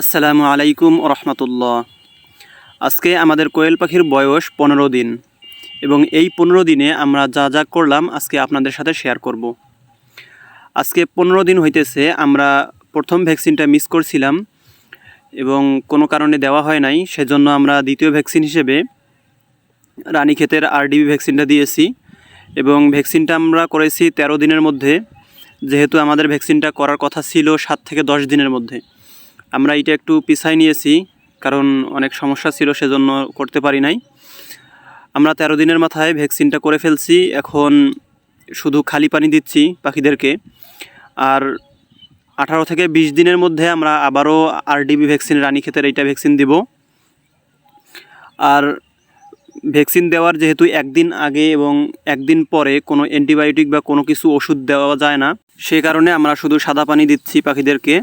আসসালামু আলাইকুম রহমতুল্লাহ। আজকে আমাদের কোয়েল পাখির বয়স পনেরো দিন এবং এই পনেরো দিনে আমরা যা যা করলাম আজকে আপনাদের সাথে শেয়ার করব। আজকে পনেরো দিন হইতেছে, আমরা প্রথম ভ্যাকসিনটা মিস করছিলাম এবং কোনো কারণে দেওয়া হয় নাই, সেজন্য আমরা দ্বিতীয় ভ্যাকসিন হিসেবে রানীক্ষেতের আরডিবি ভ্যাকসিনটা দিয়েছি এবং ভ্যাকসিনটা আমরা করেছি তেরো দিনের মধ্যে, যেহেতু আমাদের ভ্যাকসিনটা করার কথা ছিল সাত থেকে দশ দিনের মধ্যে। আমরা এটা একটু পিছাই নিয়েছি, কারণ অনেক সমস্যা ছিল, সেজন্য করতে পারি নাই। আমরা তেরো দিনের মাথায় ভ্যাকসিনটা করে ফেলছি, এখন শুধু খালি পানি দিচ্ছি পাখিদেরকে। আর আঠারো থেকে বিশ দিনের মধ্যে আমরা আবারও আরডিবি ভ্যাকসিন রানীক্ষেতের এইটা ভ্যাকসিন দিব। আর ভ্যাকসিন দেওয়ার যেহেতু একদিন আগে এবং একদিন পরে কোনো অ্যান্টিবায়োটিক বা কোনো কিছু ওষুধ দেওয়া যায় না, সে কারণে আমরা শুধু সাদা পানি দিচ্ছি পাখিদেরকে।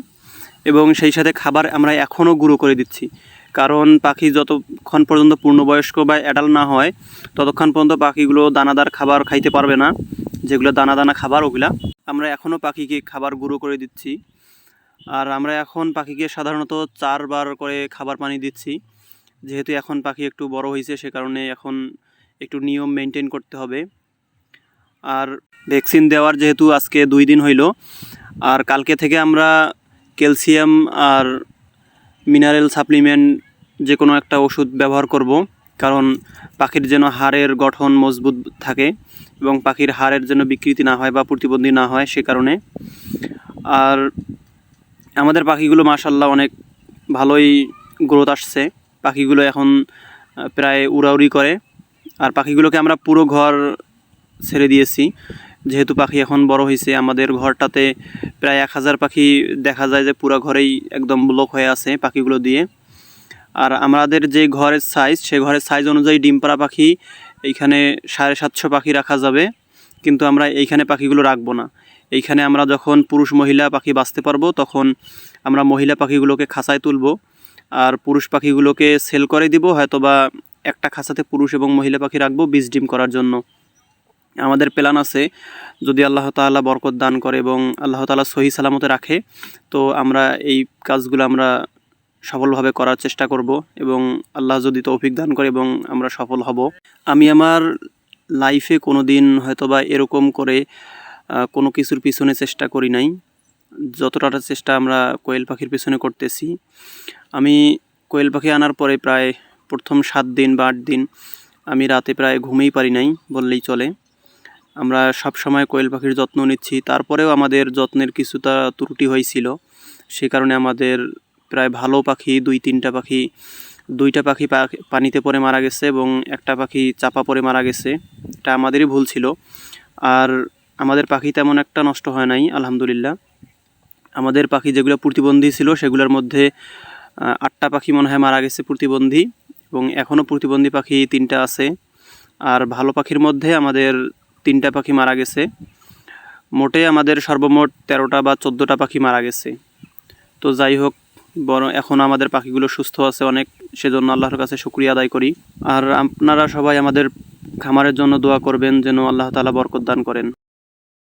এবং সেই সাথে খাবার আমরা এখনও গুঁড়ো করে দিচ্ছি। কারণ পাখি যতক্ষণ পর্যন্ত পূর্ণবয়স্ক বা অ্যাডাল্ট না হয়, ততক্ষণ পর্যন্ত পাখিগুলো দানাদার খাবার খাইতে পারবে না। যেগুলো দানা দানা খাবার, ওগুলা আমরা এখনও পাখিকে খাবার গুঁড়ো করে দিচ্ছি। আর আমরা এখন পাখিকে সাধারণত চারবার করে খাবার পানি দিচ্ছি। যেহেতু এখন পাখি একটু বড় হয়েছে সে কারণে এখন একটু নিয়ম মেনটেন করতে হবে। আর ভ্যাকসিন দেওয়ার যেহেতু আজকে দুই দিন হইল, আর কালকে থেকে আমরা ক্যালসিয়াম আর মিনারেল সাপ্লিমেন্ট যে কোনো একটা ওষুধ ব্যবহার করব, কারণ পাখির যেন হাড়ের গঠন মজবুত থাকে এবং পাখির হাড়ের যেন বিকৃতি না হয় বা প্রতিবন্ধী না হয় সে কারণে। আর আমাদের পাখিগুলো মাশাল্লাহ অনেক ভালোই গ্রোথ আসছে। পাখিগুলো এখন প্রায় উড়াউড়ি করে। আর পাখিগুলোকে আমরা পুরো ঘর ছেড়ে দিয়েছি। যেহেতু পাখি এখন বড় হয়েছে আমাদের ঘরটাতে প্রায় এক হাজার পাখি দেখা যায় যে পুরো ঘরেই একদম ব্লক হয়ে আছে পাখিগুলো দিয়ে। আর আমাদের যে ঘরের সাইজ সে ঘরের সাইজ অনুযায়ী ডিম পাড়া পাখি এইখানে সাড়ে সাতশো পাখি রাখা যাবে। কিন্তু আমরা এইখানে পাখিগুলো রাখব না। এইখানে আমরা যখন পুরুষ মহিলা পাখি বাঁচতে পারব, তখন আমরা মহিলা পাখিগুলোকে খাঁচায় তুলবো। আর পুরুষ পাখিগুলোকে সেল করে দিব, হয়তোবা একটা খাঁচাতে পুরুষ এবং মহিলা পাখি রাখব, বীজ ডিম করার জন্য। আমাদের প্ল্যান আছে, যদি আল্লাহ তাআলা বরকত দান করে এবং আল্লাহ তাআলা সহি সালামতে রাখে, তো আমরা এই কাজগুলো আমরা সফলভাবে করার চেষ্টা করব এবং আল্লাহ যদি তৌফিক দান করে এবং আমরা সফল হব। আমি আমার লাইফে কোনো দিন হয়তো বা এরকম করে কোনো কিছুর পিছনে চেষ্টা করি নাই। যতটা চেষ্টা আমরা কোয়েল পাখির পিছনে করতেছি। আমি কোয়েল পাখি আনার পরে প্রায় প্রথম সাত দিন বা আট দিন আমি রাতে প্রায় ঘুমেই পারি নাই বললেই চলে। আমরা সব সময় কোয়েল পাখির যত্ন নিচ্ছি। তারপরেও আমাদের যত্নের কিছুটা ত্রুটি হয়েছিল। সে কারণে আমাদের প্রায় ভালো পাখি, দুই, তিনটা পাখি, দুইটা পাখি পানিতে পড়ে মারা গেছে এবং একটা পাখি চাপা পড়ে মারা গেছে। এটা আমাদেরই ভুল ছিল। আর আমাদের পাখি তেমন একটা নষ্ট হয় নাই, আলহামদুলিল্লাহ। আমাদের পাখি যেগুলো প্রতিবন্ধী ছিল, সেগুলোর মধ্যে আটটা পাখি মনে হয় মারা গেছে প্রতিবন্ধী এবং এখনও প্রতিবন্ধী পাখি তিনটা আছে। আর ভালো পাখির মধ্যে আমাদের তিনটা পাখি মারা গেছে। মোটে আমাদের সর্বমোট তেরোটা বা চোদ্দোটা পাখি মারা গেছে। তো যাই হোক, বরং এখন আমাদের পাখিগুলো সুস্থ আছে অনেক, সেজন্য আল্লাহর কাছে শুক্রিয়া আদায় করি। আর আপনারা সবাই আমাদের খামারের জন্য দোয়া করবেন, যেন আল্লাহ তালা বরকত দান করেন।